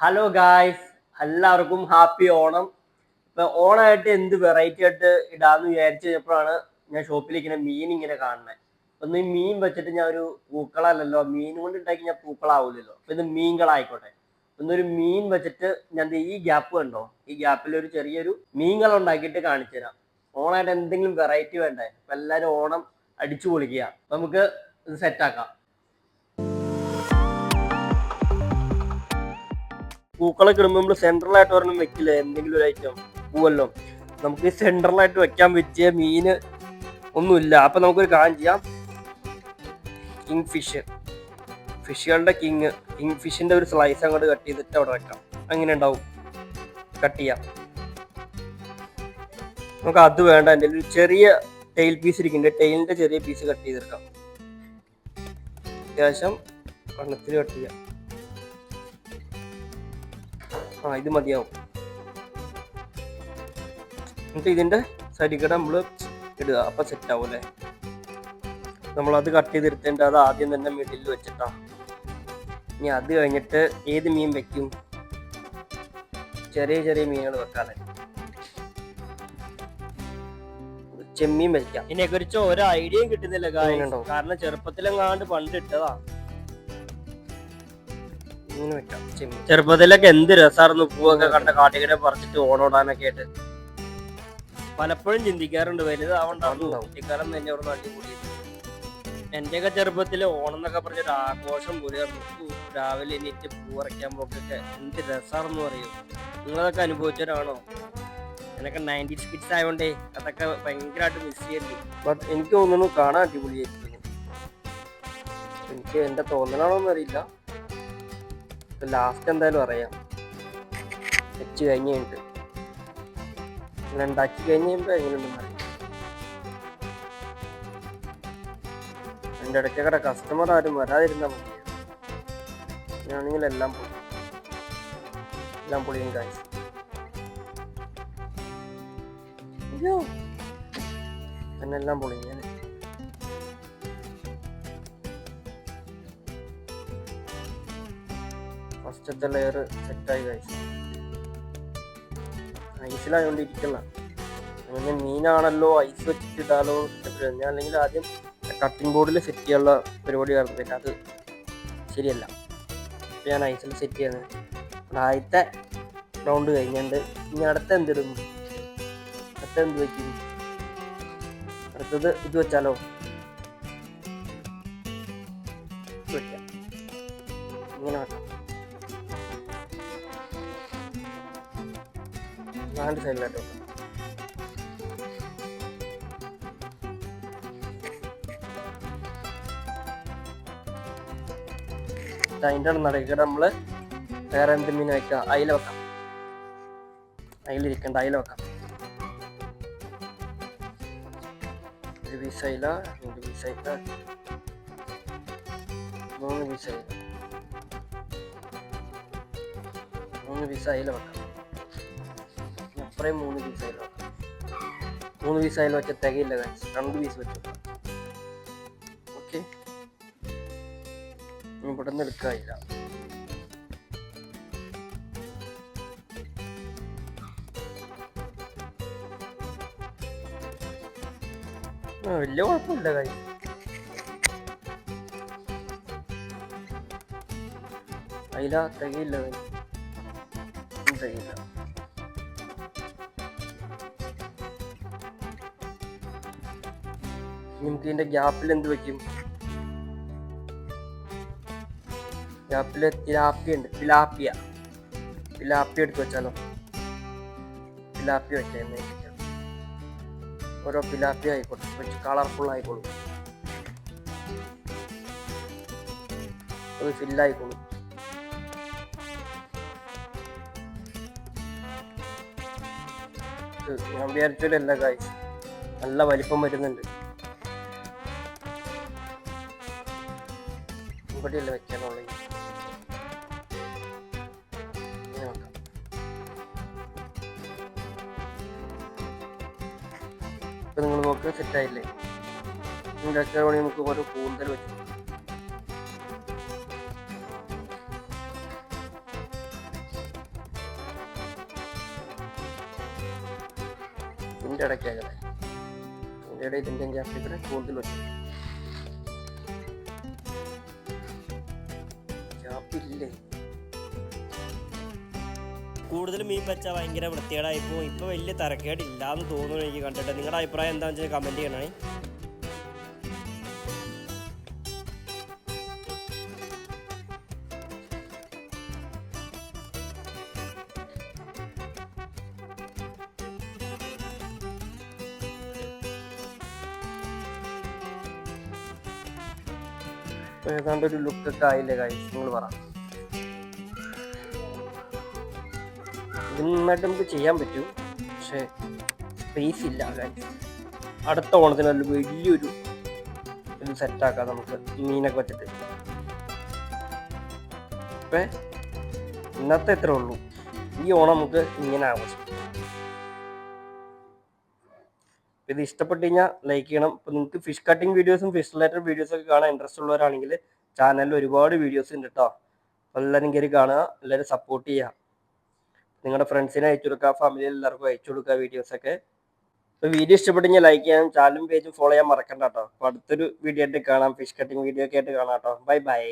Hello guys എല്ലാവർക്കും happy Onam. ഇപ്പൊ ഓണായിട്ട് എന്ത് വെറൈറ്റി ആയിട്ട് ഇടാന്ന് വിചാരിച്ചു കഴിഞ്ഞപ്പോഴാണ് ഞാൻ ഇങ്ങനെ മീൻ ഇങ്ങനെ കാണുന്നത് ഒന്ന് ഈ മീൻ വെച്ചിട്ട് ഞാൻ ഒരു പൂക്കളല്ലല്ലോ മീൻ കൊണ്ട് ഉണ്ടാക്കി ഞാൻ പൂക്കളാവൂലല്ലോ. അപ്പൊ ഇത് മീൻകളായിക്കോട്ടെ. ഒന്നൊരു മീൻ വെച്ചിട്ട് ഞാൻ ഈ ഗ്യാപ്പ് കണ്ടോ? ഈ ഗ്യാപ്പിൽ ഒരു ചെറിയൊരു മീൻകൾ ഉണ്ടാക്കിയിട്ട് കാണിച്ചു തരാം ഓണായിട്ട് എന്തെങ്കിലും വെറൈറ്റി വേണ്ടേ? അപ്പൊ എല്ലാരും ഓണം അടിച്ചു പൊളിക്കുക നമുക്ക് ഇത് സെറ്റാക്കാം പൂക്കളൊക്കെ ഇടുമ്പോൾ നമ്മൾ സെൻട്രലായിട്ട് ഒരെണ്ണം വെക്കില്ലേ? എന്തെങ്കിലും ഒരു ഐറ്റം പൂവല്ലോ. നമുക്ക് സെൻട്രലായിട്ട് വെക്കാൻ പറ്റിയ മീന് ഒന്നുമില്ല. അപ്പൊ നമുക്കൊരു കാര്യം ചെയ്യാം. കിങ് ഫിഷ് ഫിഷുകളുടെ കിങ് കിങ് ഫിഷിന്റെ ഒരു സ്ലൈസ് അങ്ങോട്ട് കട്ട് ചെയ്തിട്ട് അവിടെ വെക്കാം. അങ്ങനെ ഉണ്ടാവും. കട്ട് ചെയ്യാം. നമുക്ക് അത് വേണ്ട. എന്റെ ഒരു ചെറിയ ടെയിൽ പീസ് ഇരിക്കുന്നുണ്ട്. ടെയിലിന്റെ ചെറിയ പീസ് കട്ട് ചെയ്തെടുക്കാം. അത്യാവശ്യം കണ്ണത്തിൽ കട്ട് ചെയ്യാം. ഇത് മതിയാവും. എന്നിട്ട് ഇതിന്റെ സരികട കൂടെ നമ്മൾ ഇടുക. അപ്പൊ സെറ്റ് ആവും അല്ലേ? നമ്മൾ അത് കട്ട് ചെയ്തിരുത്തേണ്ട അത് ആദ്യം തന്നെ മിഡിൽ വെച്ചിട്ടാ. ഇനി അത് കഴിഞ്ഞിട്ട് ഏത് മീൻ വെക്കും? ചെറിയ ചെറിയ മീനുകൾ വെക്കാതെ. ചെമ്മീൻ വെക്കാം. ഇതിനെ കുറിച്ച് ഒരു ഐഡിയയും കിട്ടുന്നില്ല കാരണം ചെറുപ്പത്തിലെങ്ങാണ്ട് പണ്ട് ഇട്ടതാ. ഇങ്ങനെ വെക്കാം ചെറുപ്പത്തിലൊക്കെ എന്ത് രസമായിരുന്നു പൂവൊക്കെ കണ്ട കാട്ടിക്കിടെ പറിച്ചിട്ട് ഓണോടാനൊക്കെ ആയിട്ട്. പലപ്പോഴും ചിന്തിക്കാറുണ്ട് വലുതാവണ്ടാവും കുട്ടിക്കാലം തന്നെ അവിടെ അടിപൊളി എന്റെയൊക്കെ ചെറുപ്പത്തിൽ ഓണം എന്നൊക്കെ പറഞ്ഞൊരു ആഘോഷം പോലെയായിരുന്നു. രാവിലെ എണീറ്റ് പൂ പറിക്കാൻ പോക്കൊക്കെ എന്ത് രസമാണെന്ന് പറയൂ. നിങ്ങളതൊക്കെ അനുഭവിച്ചവരാണോ? എന്നൊക്കെ നയന്റി കിഡ്സ് ആയതുകൊണ്ടേ അതൊക്കെ ഭയങ്കരമായിട്ട് മിസ് ചെയ്യുന്നു ബട്ട് എനിക്ക് തോന്നുന്നു കാണാൻ അടിപൊളിയായിരിക്കും എനിക്ക് എന്റെ തോന്നലാണോന്ന് അറിയില്ല. ലാസ്റ്റ് എന്തായാലും അറിയാം. വെച്ച് കഴിഞ്ഞ് കഴിഞ്ഞിട്ട്. ഉണ്ടാക്കി കഴിഞ്ഞ് കഴിയുമ്പോൾ എങ്ങനെയുണ്ടെന്ന് അറിയാം. എന്റെ ഇടയ്ക്കടെ കസ്റ്റമർ ആരും വരാതിരുന്നാൽ മതി. എല്ലാം പൊളി. എല്ലാം പൊളിയും കാഴ്ച അയ്യോ. എന്നെല്ലാം പൊളി ഫസ്റ്റത്തെ ലെയർ സെറ്റായി കഴിച്ചു ഇരിക്കല അങ്ങനെ മീനാണല്ലോ ഐസ് വെച്ചിട്ട് ഇടാലോ ഇഷ്ടപ്പെടുന്നത് ഞാൻ അല്ലെങ്കിൽ ആദ്യം കട്ടിംഗ് ബോർഡിൽ സെറ്റ് ചെയ്യാനുള്ള പരിപാടി കാരണം പിന്നെ അത് ശരിയല്ല. ഞാൻ ഐസിൽ സെറ്റ് ചെയ്യുന്നത് ആദ്യത്തെ റൗണ്ട് കഴിഞ്ഞുണ്ട്. ഇനി അടുത്ത എന്തിടും? അടുത്ത എന്ത് വയ്ക്കും അടുത്തത് ഇത് വെച്ചാലോ? ഇങ്ങനെ നാല് സൈഡിലായിട്ട് വെക്കാം. അതിന്റെ നടക്കുക നമ്മൾ വേറെ എന്ത് മീൻ വെക്കാം? അയില വെക്കാം. അയിലിരിക്കണ്ട അയില വെക്കാം. ഒരു പീസ് അയില രണ്ട് പീസ് അയില മൂന്ന് പീസ് അയില. മൂന്ന് പീസ് അയില വെക്കാം. അത്രയും മൂന്ന് പീസ് അതിൽ മൂന്ന് പീസ് അതിൽ വെച്ച തികയില്ല guys. രണ്ട് പീസ് വെച്ചു ഓക്കെ ഇവിടെ നിന്ന് എടുക്കാനില്ല. വലിയ കുഴപ്പമില്ല കാര്യം അതിലാ തികയില്ല തികയില്ല. നമുക്ക് ഇതിന്റെ ഗ്യാപ്പിൽ എന്ത് വെക്കും? ഗ്യാപ്പിൽ തിലാപ്പിയ ഉണ്ട്. തിലാപ്പിയ. തിലാപ്പിയ എടുത്ത് വെച്ചാലോ? തിലാപ്പിയ വെക്കാം ഓരോ പിലാപ്പിയ ആയിക്കോട്ടെ. കുറച്ച് കളർഫുൾ ആയിക്കോളും. അത് ഫില്ലായിക്കോളും ഞാൻ വിചാരിച്ചല്ല കായ് നല്ല വലിപ്പം വരുന്നുണ്ട്. ഇവിടെയല്ലേ വെക്കാനുള്ളത് ഇപ്പൊ നിങ്ങൾ നോക്കുക സെറ്റ് ആയില്ലേ ഒക്കെ നമുക്ക് ഓരോ കൂടുതൽ വെച്ചു ഇതിന്റെ ഇടയ്ക്കാകട്ടെ ഇതിന്റെ ഇടയിൽ ഇതിന്റെ ആഫ്രിക്കയുടെ കൂന്തൽ വെച്ചു ഗ്യാപ്പില്ലേ കൂടുതൽ മീൻ വെച്ചാൽ ഭയങ്കര വൃത്തികേടായി പോകും ഇപ്പോൾ വലിയ തരക്കേടില്ലാന്ന് തോന്നുന്നു എനിക്ക് കണ്ടിട്ട്. നിങ്ങളുടെ അഭിപ്രായം എന്താണെന്ന് വെച്ചാൽ കമന്റ് ചെയ്യണേ. ഏതാണ്ട് ഒരു ലുക്കൊക്കെ ആയില്ലേ കാര്യം നിങ്ങൾ പറ. ഇത് നന്നായിട്ട് നമുക്ക് ചെയ്യാൻ പറ്റും. പക്ഷെ സ്പേസ് ഇല്ല കാര്യം അടുത്ത ഓണത്തിന് നല്ല വലിയൊരു ഇത് സെറ്റാക്കാം നമുക്ക്. മീനൊക്കെ വെച്ചിട്ട്. ഇപ്പം ഇന്നത്തെ ഇത്രേ ഉള്ളൂ. ഈ ഓണം നമുക്ക് ഇങ്ങനെ ആഘോഷിക്കാം. ഇത് ഇഷ്ടപ്പെട്ട് കഴിഞ്ഞാൽ ലൈക്ക് ചെയ്യണം. ഇപ്പൊ നിങ്ങൾക്ക് ഫിഷ് കട്ടിംഗ് വീഡിയോസും ഫിഷ് റിലേറ്റഡ് വീഡിയോസും ഒക്കെ കാണാൻ ഇൻട്രസ്റ്റ് ഉള്ളവരാണെങ്കിൽ ചാനലിൽ ഒരുപാട് വീഡിയോസ് ഉണ്ട് കേട്ടോ അപ്പോൾ എല്ലാവരും കയറി കാണുക എല്ലാവരും സപ്പോർട്ട് ചെയ്യുക. നിങ്ങളുടെ ഫ്രണ്ട്സിനെ അയച്ചു കൊടുക്കുക ഫാമിലിയിൽ എല്ലാവർക്കും അയച്ചു കൊടുക്കുക വീഡിയോസൊക്കെ അപ്പോൾ വീഡിയോ ഇഷ്ടപ്പെട്ടെങ്കിൽ ലൈക്ക് ചെയ്യാനും ചാനലും പേജും ഫോളോ ചെയ്യാൻ മറക്കണ്ട കേട്ടോ അപ്പോൾ അടുത്തൊരു വീഡിയോ ആയിട്ട് കാണാം ഫിഷ് കട്ടിംഗ് വീഡിയോ ഒക്കെ ആയിട്ട് കാണാം കേട്ടോ ബൈ ബൈ